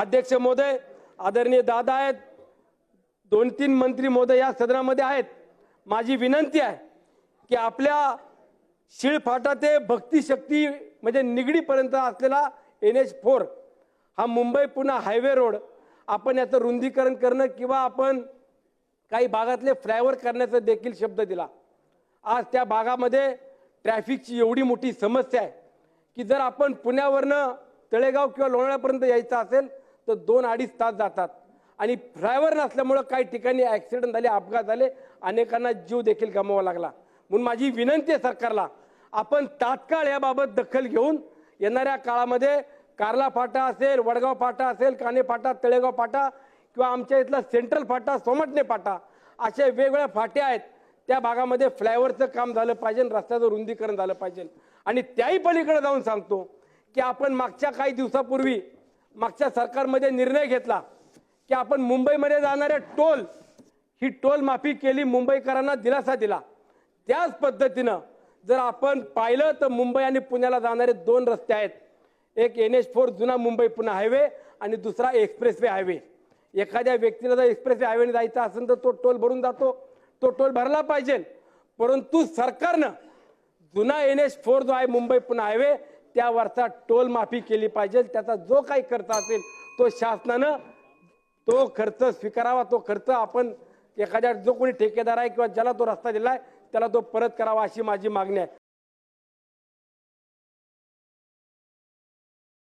अध्यक्ष महोदय आदरणीय दादा आहेत. दोन तीन मंत्री महोदय या सदनामध्ये आहेत. माझी विनंती आहे की आपल्या शिळफाटा ते भक्तीशक्ती म्हणजे निगडीपर्यंत असलेला एन एच फोर हा मुंबई पुणे हायवे रोड आपण याचं रुंदीकरण करणं किंवा आपण काही भागातले फ्लायओव्हर करण्याचा देखील शब्द दिला. आज त्या भागामध्ये ट्रॅफिकची एवढी मोठी समस्या आहे की जर आपण पुण्यावरनं तळेगाव किंवा लोणाळ्यापर्यंत यायचं असेल तर दोन अडीच तास जातात. आणि ड्रायव्हर नसल्यामुळं काही ठिकाणी ॲक्सिडेंट झाले अपघात झाले अनेकांना जीव देखील गमवावा लागला. म्हणून माझी विनंती आहे सरकारला आपण तात्काळ याबाबत दखल घेऊन येणाऱ्या काळामध्ये कार्ला फाटा असेल वडगाव फाटा असेल काने फाटा तळेगाव फाटा किंवा आमच्या इथला सेंट्रल फाटा सोमटणे फाटा असे वेगवेगळ्या फाट्या आहेत. त्या भागामध्ये फ्लायओव्हरचं काम झालं पाहिजे रस्त्याचं रुंदीकरण झालं पाहिजे. आणि त्याही पलीकडे जाऊन सांगतो की आपण मागच्या काही दिवसापूर्वी मागच्या सरकारमध्ये निर्णय घेतला की आपण मुंबईमध्ये जाणारे टोल ही टोल माफी केली मुंबईकरांना दिलासा दिला. त्याच पद्धतीनं जर आपण पाहिलं तर मुंबई आणि पुण्याला जाणारे दोन रस्ते आहेत. एक एन एच फोर जुना मुंबई पुणे हायवे आणि दुसरा एक्सप्रेसवे हायवे. एखाद्या व्यक्तीला जर एक्सप्रेसवे हायवेने जायचा असेल तर तो टोल भरून जातो. तो टोल भरला पाहिजे. परंतु सरकारनं जुना एन एच फोर जो आहे मुंबई पुणे हायवे त्यावरचा टोल माफी केली पाहिजे. त्याचा जो काही खर्च असेल तो शासनानं तो खर्च स्वीकारावा. तो खर्च आपण एखाद्या जो कोणी ठेकेदार आहे किंवा ज्याला तो रस्ता दिलाय त्याला तो परत करावा अशी माझी मागणी आहे.